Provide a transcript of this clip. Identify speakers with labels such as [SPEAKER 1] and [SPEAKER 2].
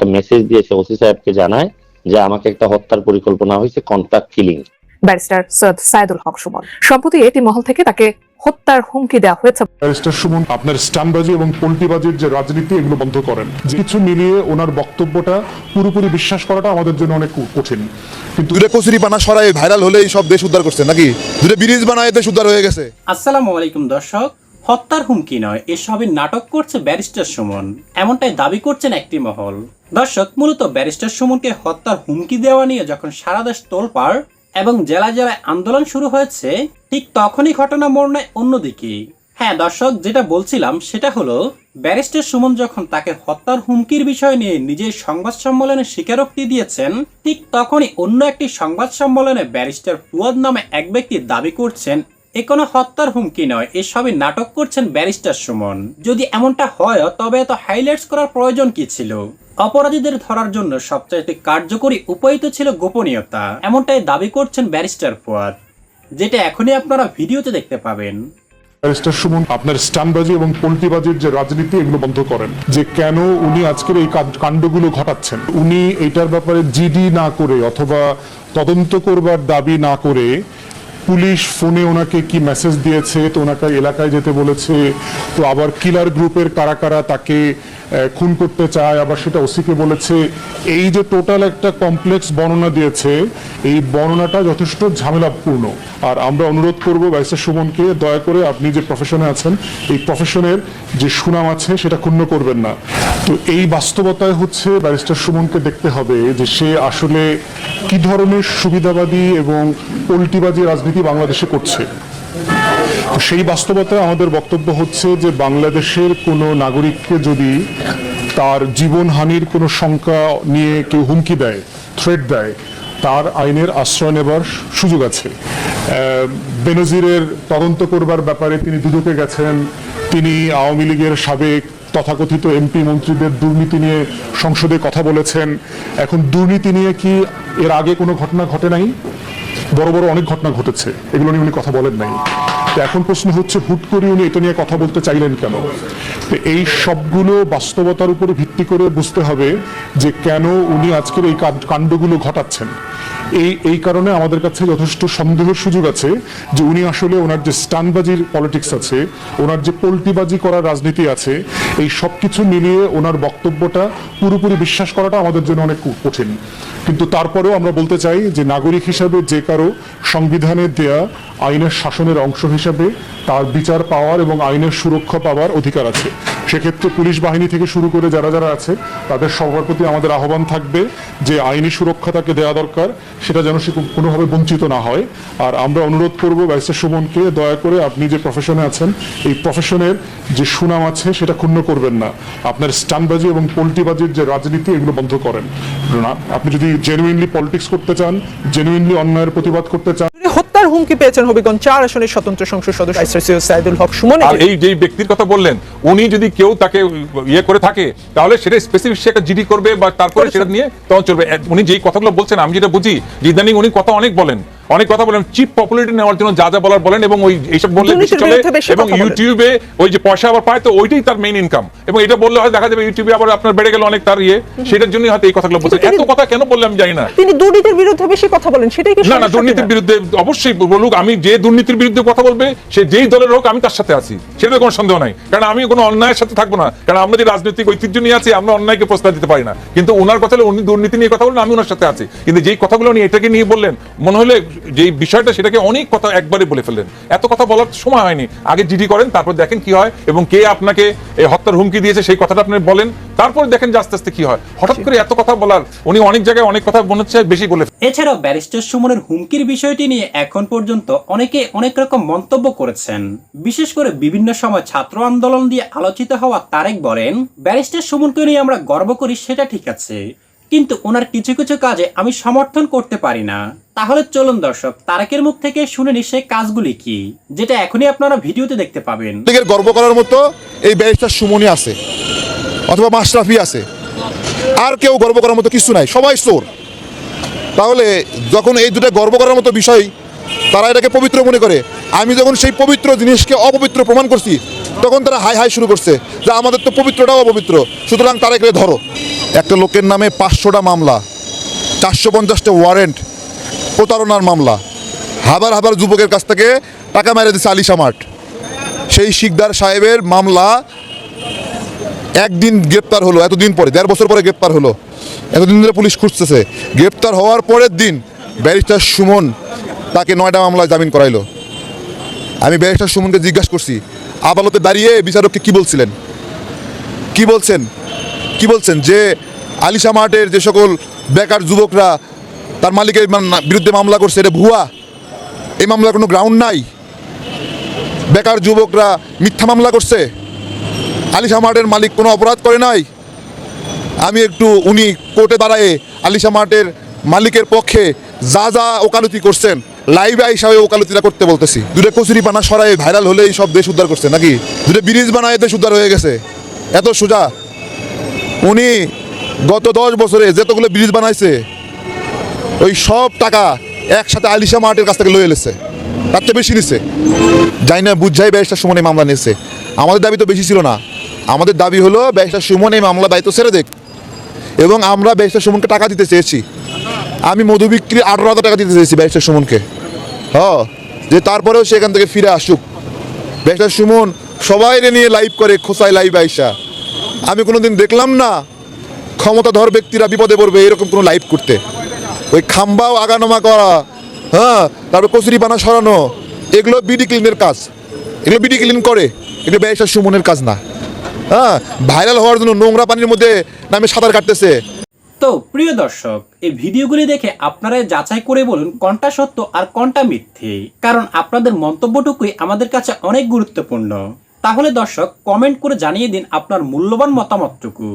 [SPEAKER 1] একটা মেসেজ দিয়েছে ওসি সাহেবকে জানায় যে আমাকে একটা হত্যার পরিকল্পনা হয়েছে contract killing
[SPEAKER 2] barrister Syed Saidul Haque Suman. সম্প্রতি একটি মহল থেকে তাকে হত্যার হুমকি দেওয়া হয়েছে।
[SPEAKER 3] ব্যারিস্টার সুমন আপনার স্টানবাজি এবং পোল্টিবাজির যে রাজনীতি এগুলো বন্ধ করেন। যে কিছু মিলিয়ে ওনার বক্তব্যটা পুরোপুরি বিশ্বাস করাটা আমাদের জন্য অনেক কঠিন। কিন্তু
[SPEAKER 4] দূরে কচুরি পানা সরাই ভাইরাল হলেই সব দেশ উদ্ধার করছে নাকি? দূরে ব্রিজ বানায় দেশ উদ্ধার হয়ে গেছে।
[SPEAKER 5] আসসালামু আলাইকুম দর্শক হত্যার হুমকি নয়, এসবই নাটক করছে ব্যারিস্টার সুমন। এমনটাই দাবি করছেন একটি মহল। দর্শক, মূলত ব্যারিস্টার সুমনকে হত্যার হুমকি দেওয়া নিয়ে যখন সারা দেশ তোলপাড় এবং জেলায় জেলায় আন্দোলন শুরু হয়েছে, ঠিক তখনই ঘটনা মোড় নেয় অন্যদিকে। হ্যাঁ দর্শক, যেটা বলছিলাম, সেটা হলো, ব্যারিস্টার সুমন যখন তাকে হত্যার হুমকির বিষয় নিয়ে নিজের সংবাদ সম্মেলনে স্বীকারোক্তি দিয়েছেন, ঠিক তখনই অন্য একটি সংবাদ সম্মেলনে ব্যারিস্টার ফুয়াদ নামে এক ব্যক্তি দাবি করছেন এ কোনো হত্যার হুমকি নয়। এসবই নাটক করছেন ব্যারিস্টার সুমন। যদি এমনটা হয়, তবে এত হাইলাইটস করার প্রয়োজন কি ছিল? অপরাধীদের ধরার জন্য সবচাইতে কার্যকরী উপায় তো ছিল গোপনীয়তা। এমনটাই দাবি করছেন ব্যারিস্টার ফুয়াদ, যেটা এখনই আপনারা ভিডিওতে দেখতে পাবেন।
[SPEAKER 3] ব্যারিস্টার সুমন আপনার স্টানবাজি এবং পোল্টিবাজির যে রাজনীতি, এগুলো বন্ধ করেন। যে কেন উনি আজকের এই কাণ্ডগুলো ঘটাচ্ছেন? উনি এইটার ব্যাপারে জিডি না করে অথবা তদন্ত করবার দাবি না করে পুলিশ ফোনে ওনাকে কি মেসেজ দিয়েছে? তো ওনাকে এলাকায় যেতে বলেছে। তো আবার কিলার গ্রুপের কারা কারা তাকে খুন করতে চায়, আবার সেটা ওসিকে বলেছে। এই যে টোটাল একটা কমপ্লেক্স বর্ণনা দিয়েছে, এই বর্ণনাটা যথেষ্ট ঝামেলাপূর্ণ। আর আমরা অনুরোধ করব ব্যারিস্টার সুমনকে, দয়া করে আপনি যে প্রফেশনে আছেন, এই প্রফেশনের যে সুনাম আছে, সেটা ক্ষুণ্ণ করবেন না। তো এই বাস্তবতায় হচ্ছে ব্যারিস্টার সুমনকে দেখতে হবে যে সে আসলে কি ধরনের সুবিধাবাদী এবং পল্টিবাদী রাজনীতি বাংলাদেশে করছে। সেই বাস্তবতায় আমাদের বক্তব্য হচ্ছে যে বাংলাদেশের কোনো নাগরিককে যদি তার জীবনহানির কোনো শঙ্কা নিয়ে কেউ হুমকি দেয় থ্রেট দেয়, তার আইনের আশ্রয় নেবার সুযোগ আছে। বেনজিরের তদন্ত করবার ব্যাপারে তিনি দুদকে গেছেন। তিনি আওয়ামী লীগের সাবেক তথাকথিত এমপি মন্ত্রীদের দুর্নীতি নিয়ে সংসদে কথা বলেছেন। এখন দুর্নীতি নিয়ে কি এর আগে কোনো ঘটনা ঘটে নাই? বড় বড় অনেক ঘটনা ঘটেছে। এগুলো নিয়ে উনি কথা বলেন নাই। এখন প্রশ্ন হচ্ছে, হুট করে উনি এটা নিয়ে কথা বলতে চাইলেন কেন? তো এই সবগুলো বাস্তবতার উপরে ভিত্তি করে বুঝতে হবে যে কেন উনি আজকের এই কাণ্ডগুলো ঘটাচ্ছেন। এই এই কারণে আমাদের কাছে যথেষ্ট সন্দেহের সুযোগ আছে যে উনি আসলে ওনার যে স্টানবাজির পলিটিক্স আছে, ওনার যে পোল্টিবাজি করার রাজনীতি আছে, এই সব কিছু মিলিয়ে ওনার বক্তব্যটা পুরোপুরি বিশ্বাস করাটা আমাদের জন্য অনেক কঠিন। কিন্তু তারপরেও আমরা বলতে চাই যে নাগরিক হিসাবে যে কারও সংবিধানে দেয়া আইনের শাসনের অংশ হিসাবে তার বিচার পাওয়ার এবং আইনের সুরক্ষা পাওয়ার অধিকার আছে। সেক্ষেত্রে পুলিশ বাহিনী থেকে শুরু করে যারা যারা আছে, তাদের সবার প্রতি আমাদের আহ্বান থাকবে যে আইনি সুরক্ষা তাকে দেওয়া দরকার, সেটা যেন সে কোনোভাবে বঞ্চিত না হয়। আর আমরা অনুরোধ করব ব্যারিস্টার সুমনকে, দয়া করে আপনি যে প্রফেশনে আছেন, এই প্রফেশনের যে সুনাম আছে, সেটা ক্ষুণ্ণ করবেন না। আপনার স্টানবাজি এবং পোল্টিবাজির যে রাজনীতি, এগুলো বন্ধ করেন। আপনি যদি জেনুইনলি পলিটিক্স করতে চান জেনুইনলি অন্যায়ের প্রতিবাদ করতে চান
[SPEAKER 6] হত্যার হুমকি পেয়েছেন হবিগঞ্জ চার আসনের স্বতন্ত্র সংসদ সদস্য সাইদুল হক সুমন।
[SPEAKER 7] আর এই যে ব্যক্তির কথা বললেন উনি যদি কেউ তাকে ইয়ে করে থাকে তাহলে সেটা স্পেসিফিক সে একটা জিডি করবে বা তারপরে সেটা নিয়ে তখন চলবে। উনি যেই কথাগুলো বলছেন আমি যেটা বুঝি ইদানিং উনি কথা অনেক বলেন। অনেক কথা বলেন চিপ পপুলারিটি নেওয়ার জন্য যা যা বলার বলেন এবং ওই এইসব বললে চলে এবং ইউটিউবে ওই যে পয়সা আবার পায় তো ওইটাই তার মেইন ইনকাম এবং এটা বললে হয় দেখা যাবে ইউটিউবে আবার আপনার বেড়ে গেল অনেক তার ইয়ে সেটার জন্য হয়তো এই কথাগুলো
[SPEAKER 6] বলছে।
[SPEAKER 7] এত কথা কেন বললে আমি জানি না।
[SPEAKER 6] তিনি দুর্নীতির বিরুদ্ধে বেশি কথা বলেন সেটাই কি
[SPEAKER 7] না না দুর্নীতির বিরুদ্ধে অবশ্যই বলুক আমি যে দুর্নীতির বিরুদ্ধে কথা বলবে সে যেই দলের হোক আমি তার সাথে আছি। সেটাতে কোনো সন্দেহ নাই। কারণ আমি কোনো অন্যায়ের সাথে থাকব না। কারণ আমরা যে রাজনৈতিক ঐতিহ্য নিয়ে আছি আমরা অন্যায়কে প্রস্তাব দিতে পারি না। কিন্তু ওনার কথা হলে উনি দুর্নীতি নিয়ে কথা বলেন আমি ওনার সাথে আছি। কিন্তু যেই কথাগুলো উনি এটাকে নিয়ে বললেন মনে হলে যে বিষয়টা সেটাকে অনেক কথা একবারে বলে ফেললেন। এত কথা বলার সময় হয়নি। আগে জিডি করেন, তারপর দেখেন কি হয় এবং কে আপনাকে এই হত্যার হুমকি দিয়েছে সেই কথাটা আপনি বলেন। তারপর দেখেন যে আস্তে আস্তে কি হয়। হঠাৎ করে এত কথা বলার, উনি অনেক জায়গায় অনেক কথা মনে হচ্ছে, বেশি বলে
[SPEAKER 5] এছাড়াও ব্যারিস্টার সুমনের হুমকির বিষয়টি নিয়ে এখন পর্যন্ত অনেকে অনেক রকম মন্তব্য করেছেন। বিশেষ করে বিভিন্ন সময় ছাত্র আন্দোলন দিয়ে আলোচিত হওয়া তারেক বলেন, ব্যারিস্টার সুমনকে নিয়ে আমরা গর্ব করি, সেটা ঠিক আছে। কিন্তু ওনার কিছু কিছু কাজে আমি সমর্থন করতে পারি না। তাহলে চলুন দর্শক, তারেকের মুখ থেকে শুনে নি সেই কাজগুলি কি, যেটা এখনই আপনারা ভিডিওতে দেখতে পাবেন।
[SPEAKER 4] গর্ব করার মতো এই ব্যারিস্টার সুমনি আছে, অথবা মাশরাফি আছে। আর কেউ গর্ব করার মতো কিছু নাই, সবাই চোর। তাহলে যখন এই দুটো গর্ব করার মতো বিষয়, তারা এটাকে পবিত্র মনে করে। আমি যখন সেই পবিত্র জিনিসকে অপবিত্র প্রমাণ করছি, তখন তারা হাই হাই শুরু করছে যে আমাদের তো পবিত্রটাও অপবিত্র, সুতরাং তারা এখানে ধরো। একটা লোকের নামে পাঁচশোটা মামলা, চারশো পঞ্চাশটা ওয়ারেন্ট প্রতারণার মামলা। হাবার হাবার যুবকের কাছ থেকে টাকা মেরে দিচ্ছে আলিশা মার্ট সেই শিকদার সাহেবের মামলা একদিন গ্রেপ্তার হলো, এতদিন পরে, দেড় বছর পরে গ্রেপ্তার হলো। এতদিন ধরে পুলিশ খুঁজতেছে। গ্রেপ্তার হওয়ার পরের দিন ব্যারিস্টার সুমন তাকে নয়টা মামলায় জামিন করাইলো। আমি ব্যারিস্টার সুমনকে জিজ্ঞাসা করছি, আদালতে দাঁড়িয়ে বিচারককে কি বলছিলেন? কি বলছেন? কি বলছেন যে আলিশা মার্টের যে সকল বেকার যুবকরা তার মালিকের বিরুদ্ধে মামলা করছে, এটা ভুয়া। এই মামলার কোনো গ্রাউন্ড নাই। বেকার যুবকরা মিথ্যা মামলা করছে। আলিশা মার্টের মালিক কোনো অপরাধ করে নাই। আমি একটু উনি কোর্টে দাঁড়ায়ে আলিশা মার্টের মালিকের পক্ষে যা যা ওকালতি করছেন লাইভে হিসাবে ওকালতিটা করতে বলতেছি। দুটো কচুরি পানা সরাই ভাইরাল হলেই সব দেশ উদ্ধার করছে নাকি? দুটো ব্রিজ বানায় দেশ উদ্ধার হয়ে গেছে। এত সোজা। উনি গত দশ বছরে যতগুলো ব্রিজ বানাইছে ওই সব টাকা একসাথে আলিশা মার্টের কাছ থেকে লয়ে এলেছে। তার চেয়ে বেশি নিছে। যাই না, বুঝাই ব্যারিস্টার সুমন এই মামলা নিয়েছে। আমাদের দাবি তো বেশি ছিল না। আমাদের দাবি হলো, ব্যারিস্টার সুমন এই মামলা দায়িত্ব ছেড়ে দেখ এবং আমরা ব্যারিস্টার সুমনকে টাকা দিতে চেয়েছি। আমি মধু বিক্রি আঠারো হাজার টাকা দিতে চেয়েছি ব্যারিস্টার সুমনকে। হ, যে তারপরেও সে এখান থেকে ফিরে আসুক। ব্যারিস্টার সুমন সবাই নিয়ে লাইভ করে, খোসায় লাইভ আইসা। আমি কোনোদিন দেখলাম না, ক্ষমতাধর ব্যক্তিরা বিপদে পড়বে এরকম কোনো লাইভ করতে। ওই খাম্বাও আগানোমা করা হ্যাঁ তারপর কচুরি পানা সরানো, এগুলো বিডি ক্লিনের কাজ। এগুলো বিডি ক্লিন করে, এগুলো ব্যারিস্টার সুমনের কাজ না। হ্যাঁ ভাইরাল হওয়ার জন্য নোংরা পানির মধ্যে নামে সাঁতার কাটতেছে।
[SPEAKER 5] তো প্রিয় দর্শক, এই ভিডিওগুলি দেখে আপনারা যাচাই করে বলুন কোনটা সত্য আর কোনটা মিথ্যে, কারণ আপনাদের মন্তব্যটুকুই আমাদের কাছে অনেক গুরুত্বপূর্ণ। তাহলে দর্শক, কমেন্ট করে জানিয়ে দিন আপনার মূল্যবান মতামতটুকু।